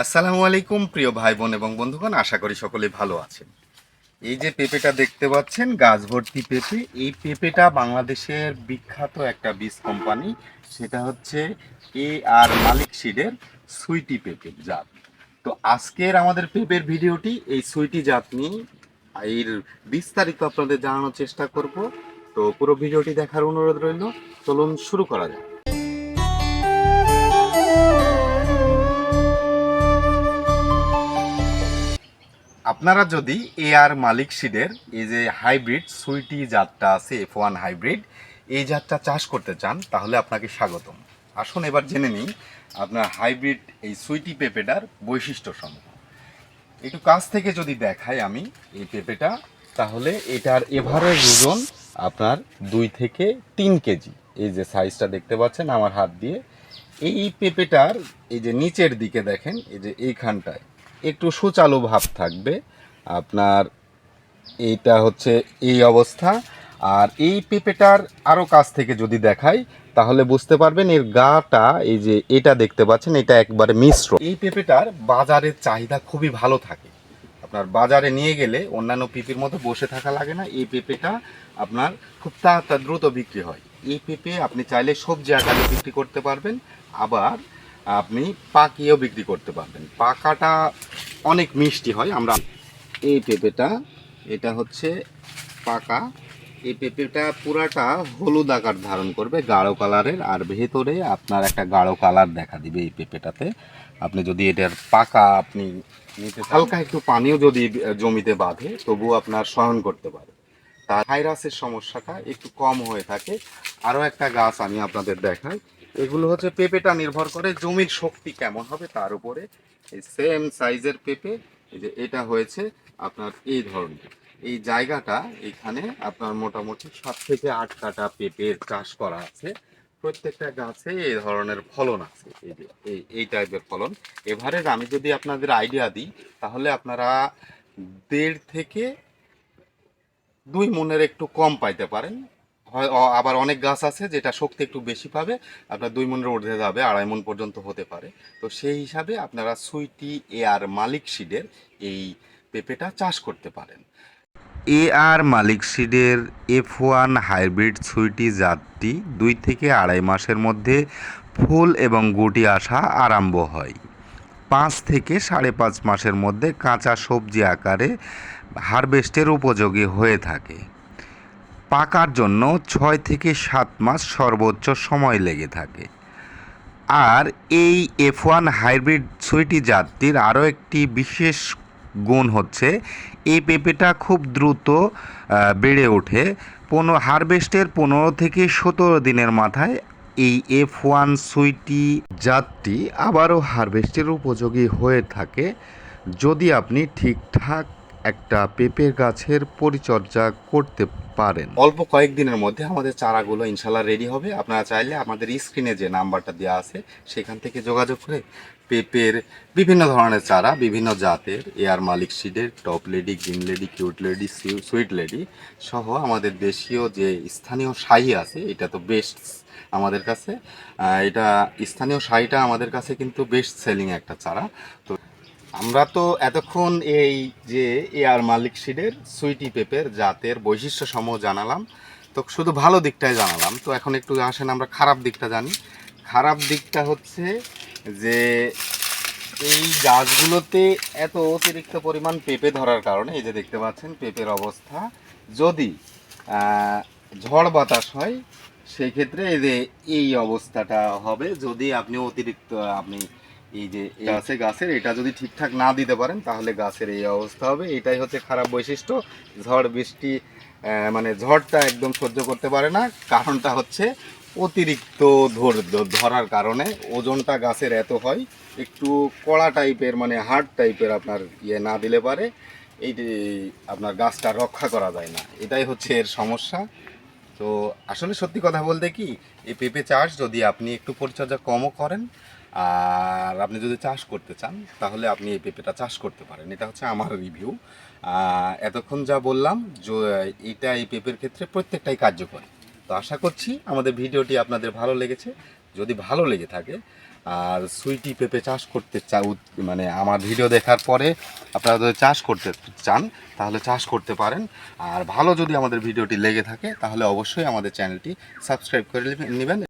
আসসালামু আলাইকুম, প্রিয় ভাই বোন এবং বন্ধুগণ, আশা করি সকলে ভালো আছেন। এই যে পেঁপেটা দেখতে পাচ্ছেন গাছ ভর্তি পেঁপে, এই পেঁপেটা বাংলাদেশের বিখ্যাত একটা বীজ কোম্পানি। সেটা হচ্ছে এ আর মালিক সিডের সুইটি পেঁপের জাত। তো আজকের আমাদের পেঁপের ভিডিওটি এই সুইটি জাত নিয়ে, এর বিস্তারিত আপনাদের জানানোর চেষ্টা করব। তো পুরো ভিডিওটি দেখার অনুরোধ রইল, চলুন শুরু করা যাক। আপনারা যদি এ আর মালিক সিডের এই যে হাইব্রিড সুইটি জাতটা আছে এফ ওয়ান হাইব্রিড, এই জাতটা চাষ করতে চান, তাহলে আপনাকে স্বাগতম। আসুন এবার জেনে নিই আপনার হাইব্রিড এই সুইটি পেঁপেটার বৈশিষ্ট্য সমূহ একটু কাছ থেকে যদি দেখাই আমি এই পেঁপেটা, তাহলে এটার এভারেজ ওজন আপনার দুই থেকে তিন কেজি। এই যে সাইজটা দেখতে পাচ্ছেন আমার হাত দিয়ে। এই পেঁপেটার এই যে নিচের দিকে দেখেন, এই যে এইখানটায় একটু সুচালু ভাব থাকবে। আপনার এইটা হচ্ছে এই অবস্থা। আর এই পেঁপেটার আরও কাছ থেকে যদি দেখাই, তাহলে বুঝতে পারবেন এর গাটা, এই যে এটা দেখতে পাচ্ছেন, এটা একবারে মিশ্র। এই পেঁপেটার বাজারের চাহিদা খুবই ভালো থাকে। আপনার বাজারে নিয়ে গেলে অন্যান্য পেঁপের মতো বসে থাকা লাগে না। এই পেঁপেটা আপনার খুব তাড়াতাড়ি দ্রুত বিক্রি হয়। এই পেঁপে আপনি চাইলে সবজি আকারে বিক্রি করতে পারবেন। আবার আপনি পাকিয়েও বিক্রি করতে পারবেন। পাকাটা অনেক মিষ্টি হয়, আমরা এই পেঁপেটা, এটা হচ্ছে পাকা। এই পেঁপেটা পুরাটা হলুদ আকার ধারণ করবে, গাঢ় কালারের, আর ভেতরে আপনার একটা গাঢ় কালার দেখা দিবে এই পেঁপেটাতে। আপনি যদি এটার পাকা আপনি নিতে হালকা একটু পানিও যদি জমিতে বাঁধে, তবুও আপনার সহন করতে পারে। তার ভাইরাসের সমস্যাটা একটু কম হয়ে থাকে। আরও একটা গাছ আমি আপনাদের দেখাই। এগুলো হচ্ছে পেঁপেটা নির্ভর করে জমির শক্তি কেমন হবে তার উপরে। এই সেম সাইজের পেঁপে, এই যে এটা হয়েছে আপনার এই ধরনের। এই জায়গাটা এখানে আপনার মোটামুটি সাত থেকে আট কাটা পেঁপের চাষ করা আছে। প্রত্যেকটা গাছে এই ধরনের ফলন আছে। এই যে, এই এই টাইপের ফলন। এভারেজ আমি যদি আপনাদের আইডিয়া দিই, তাহলে আপনারা দেড় থেকে দুই মনের একটু কম পাইতে পারেন। হয় আবার অনেক গাছ আছে যেটা শক্তি একটু বেশি পাবে, আপনার দুই মনের ঊর্ধ্বে যাবে, আড়াই মন পর্যন্ত হতে পারে। তো সেই হিসাবে আপনারা সুইটি এয়ার মালিক সিডের এই পেঁপেটা চাষ করতে পারেন। এ আর মালিক সিডের এফ ওয়ান হাইব্রিড সুইটি জাতটি দুই থেকে আড়াই মাসের মধ্যে ফুল এবং গুটি আসা আরম্ভ হয়। পাঁচ থেকে সাড়ে পাঁচ মাসের মধ্যে কাঁচা সবজি আকারে হারভেস্টের উপযোগী হয়ে থাকে। পাকার জন্য ছয় থেকে সাত মাস সর্বোচ্চ সময় লেগে থাকে। আর এই এফ ওয়ান হাইব্রিড সুইটি জাতটির আরও একটি বিশেষ গুণ হচ্ছে, এই পেঁপেটা খুব দ্রুত বেড়ে ওঠে। পনেরো, হারভেস্টের পনেরো থেকে সতেরো দিনের মাথায় এই এফ ওয়ান সুইটি জাতটি আবারও হারভেস্টের উপযোগী হয়ে থাকে। যদি আপনি ঠিকঠাক একটা পেঁপে গাছের পরিচর্যা করতে পারেন। অল্প কয়েকদিনের মধ্যে আমাদের চারাগুলো ইনশাল্লাহ রেডি হবে। আপনারা চাইলে আমাদের স্ক্রিনে যে নাম্বারটা দেওয়া আছে, সেখান থেকে যোগাযোগ করে পেঁপের বিভিন্ন ধরনের চারা, বিভিন্ন জাতের এয়ার মালিক সিডের top lady green lady cute lady sweet lady সহ আমাদের দেশীয় যে স্থানীয় শাহি আছে, এটা তো বেস্ট আমাদের কাছে। এটা স্থানীয় শাহিটা আমাদের কাছে কিন্তু বেস্ট সেলিং একটা চারা। তো আমরা তো এতক্ষণ এই যে এয়ার মালিক সিডের সুইটি পেপের জাতের বৈশিষ্ট্য সমূহ জানালাম, তো শুধু ভালো দিকটাই জানালাম। তো এখন একটু আসেন, আমরা খারাপ দিকটা জানি। খারাপ দিকটা হচ্ছে যে এই গাছগুলোতে এত অতিরিক্ত পরিমাণ পেঁপে ধরার কারণে, এই যে দেখতে পাচ্ছেন পেঁপের অবস্থা, যদি ঝড় বাতাস হয় সেই ক্ষেত্রে এই যে এই অবস্থাটা হবে। যদি আপনি অতিরিক্ত, আপনি এই যে এই আছে গাছের এটা যদি ঠিকঠাক না দিতে পারেন তাহলে গাছের এই অবস্থা হবে। এটাই হচ্ছে খারাপ বৈশিষ্ট্য। ঝড় বৃষ্টি মানে ঝড়টা একদম সহ্য করতে পারে না। কারণটা হচ্ছে অতিরিক্ত ধর ধরার কারণে ওজনটা গাছের এত হয় একটু কড়া টাইপের মানে হার্ড টাইপের আপনার ইয়ে না দিলে পারে। এই আপনার গাছটা রক্ষা করা যায় না। এটাই হচ্ছে এর সমস্যা। তো আসলে সত্যি কথা বলতে কি, এই পেঁপে চাষ যদি আপনি একটু পরিচর্যা কমও করেন, আর আপনি যদি চাষ করতে চান, তাহলে আপনি এই পেঁপেটা চাষ করতে পারেন। এটা হচ্ছে আমার রিভিউ এতক্ষণ যা বললাম, যে এটা এই পেঁপের ক্ষেত্রে প্রত্যেকটাই কার্যকরী। তো আশা করছি আমাদের ভিডিওটি আপনাদের ভালো লেগেছে। যদি ভালো লেগে থাকে আর সুইটি পেঁপে চাষ করতে চা মানে আমার ভিডিও দেখার পরে আপনারা যদি চাষ করতে চান, তাহলে চাষ করতে পারেন। আর ভালো যদি আমাদের ভিডিওটি লেগে থাকে, তাহলে অবশ্যই আমাদের চ্যানেলটি সাবস্ক্রাইব করে নেবেন।